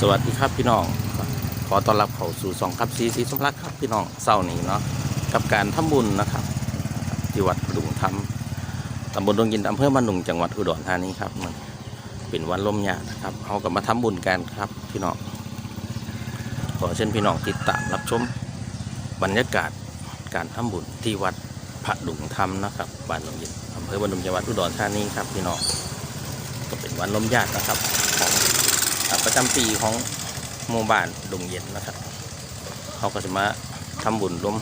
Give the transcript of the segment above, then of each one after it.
สวัสดีครับพี่น้อง ขอต้อนรับเข้าสู่สองครับสีสีสมรักครับพี่น้องเศร้านี้เนาะกับการทำบุญนะครับที่วัดประดุงธรรมตำบลดงยินอำเภอมานดุงจังหวัดอุดรธานีครับมันเป็นวันลมหยานะครับเอากับมาทำบุญกันครับพี่น้องขอเชิญพี่น้องติดตามรับชมบรรยากาศการทำบุญที่วัดพระดุงธรรมนะครับบ้านดงยินอำเภอมานดุงจังหวัดอุดรธานีครับพี่น้องก็เป็นวันลมหยาดนะครับของ ประจำปีของหมู่บ้านดงเย็นนะครับ เขาก็จะมาทำบุญร่วม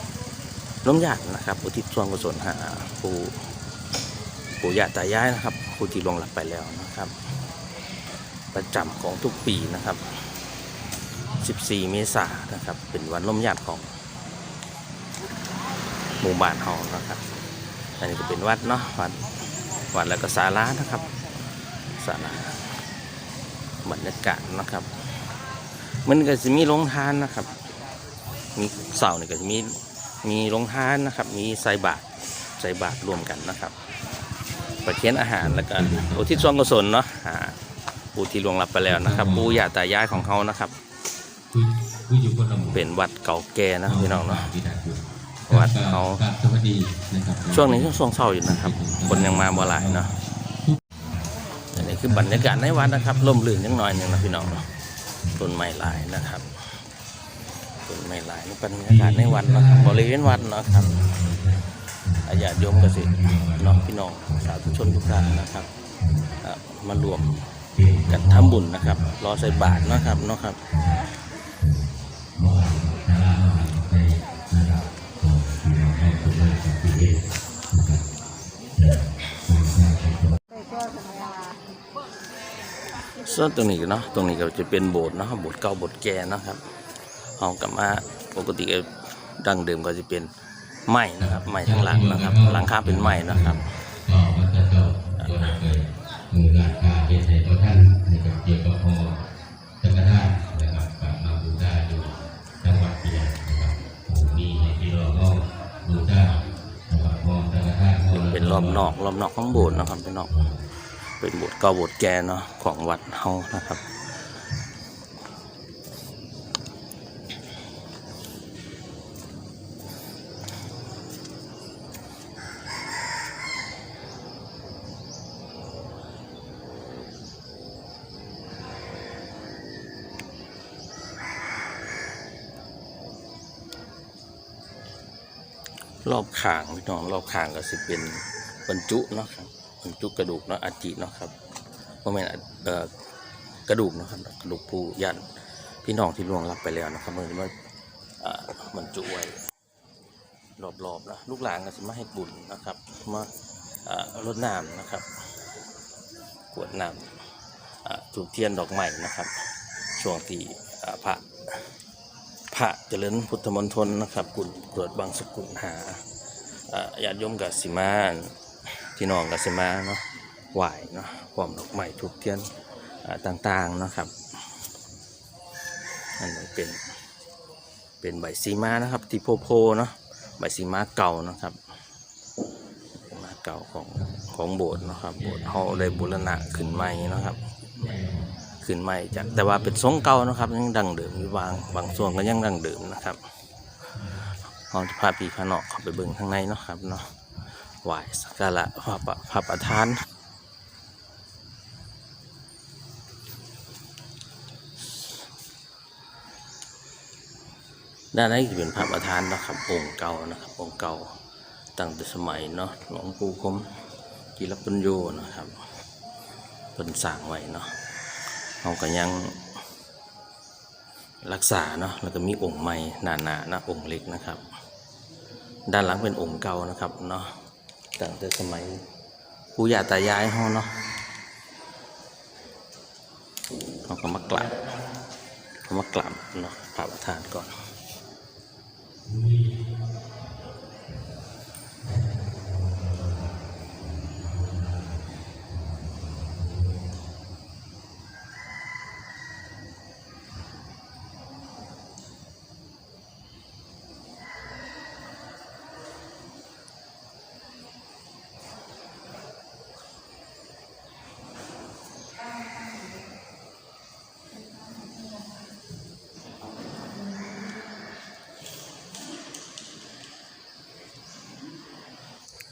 ร่วมญาตินะครับอุทิศส่วนกุศลหาผู้ปู่ย่าตายายนะครับผู้ที่ลงหลับไปแล้วนะครับ ประจำของทุกปีนะครับ 14 เมษายนนะครับ เป็นวันร่วมญาติของหมู่บ้านเฮานะครับ อันนี้ก็เป็นวัดเนาะวัดวัดแล้วก็ศาลานะครับศาลา บรรยากาศนะครับ มันก็จะมีโรงทานนะครับ มีเสาเนี่ยก็จะมีมีโรงทานนะครับ มีใส่บาตรใส่บาตรรวมกันนะครับ ประเคนอาหารแล้วก็อุทิศส่วนกุศลเนาะหาผู้ที่ล่วงลับไปแล้วนะครับปู่ย่าตายายของเขานะครับผู้อยู่คนละหมู่เป็นวัดเก่าแก่นะพี่น้องเนาะที่ดักอยู่วัดเขากราบสวัสดีนะครับช่วงนี้ช่วงเศร้าอยู่นะครับ คนยังมาบ่หลายเนาะ อันนี้คือบรรยากาศในวัดนะครับร่มรื่นยังหน่อยหนึงนะพี่น้องเนาะต้นไม้หลายนะครับต้นไม้หลายนี่เป็นบรรยากาศในวัดนะครับบริเวณวัดนะครับอาญาโยมกสิน้องพี่น้องสาธุชนทุกท่านนะครับมารวมกันทำบุญนะครับ รอใส่บาตรนะครับเนาะครับ ส่วนตรงนี้เนาะตรงนี้ก็จะเป็นโบสถ์เนาะโบสถ์เก่าโบสถ์แก่เนาะครับเอากลับมาปกติก็ดั้งเดิมก็จะเป็นไม้นะครับไม้ทั้งหลังนะครับหลังคาเป็นไม้นะครับก็วัดตะเจ้าโดยเคยมือราคาเฮ็ดให้พระท่านนะครับเกี่ยวกับพอจักรท่านนะครับกลับมาบูชาอยู่จังหวัดเปียนะครับผมมีให้พี่น้องก็บูชานะครับพอจักรท่านเป็นรอบนอกรอบนอกของโบสถ์นะครับเป็นนอก เป็นบสถ์เก่าบสถ์แก่เนาะของวัดเฮานะครับ รอบขางพี่น้องรอบขางก็สิเป็นบรรจุเนาะครับ จุกกระดูกเนาะอาจิเนาะครับเพราะแม่นอะเอ่อกระดูกเนาะครับกระดูกผู้ยันพี่น้องที่ล่วงลับไปแล้วนะครับมันมาอ่าบรรจุไว้รอบๆนะลูกหลานก็สิมาให้บุญนะครับมาอ่ารดน้ำนะครับกวดน้ำอ่าถูกเทียนดอกไม้นะครับ ช่วงที่อ่าพระพระเจริญพุทธมณฑลนะครับกุลตรวจบางสกุลหาอ่าญาติโยมกับสิมาน พี่น้องกัสิมาเนาะไหวเนาะพร้อมดอกไม้ทุกเทียนต่างๆเนาะครับอันนี้เป็นเป็นใบสีมานะครับที่โพโพเนาะใบสีมาเก่านะครับมาเก่าของของโบสถ์นะครับโบสถ์เขาได้บูรณะขึ้นใหม่เนาะครับขึ้นใหม่จากแต่ว่าเป็นทรงเก่านะครับยังดังเดิมอยู่บางบางส่วนก็ยังดังเดิมนะครับเราจะพาพี่พาเนาะเข้าไปเบิ่งข้างในเนาะครับเนาะ ไหว้สักการะพระประพระประธาน ด้านในจะเป็นพระประธานนะครับองค์เก่านะครับองค์เก่าตั้งแต่สมัยเนาะหลวงปู่คมกิรปุญโยนะครับเป็นสร้างไว้เนาะเราก็ยังรักษาเนาะแล้วก็มีองค์ใหม่หนาๆนะองค์เล็กนะครับ ด้านหลังเป็นองค์เก่านะครับเนาะ ตั้งแต่สมัยปู่ย่าตายายห้องเนาะเขาก็มากราบเขามากราบเนาะพระประธานก่อน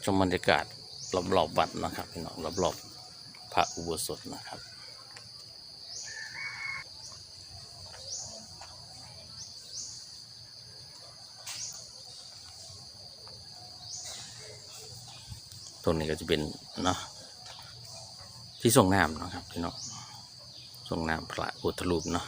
ชมบรรยากาศรอบๆวัดนะครับพี่น้องรอบๆพระอุโบสถนะครับ ตรงนี้ก็จะเป็นเนาะที่ทรงน้ำนะครับพี่น้องทรงน้ำพระพุทธรูปเนาะ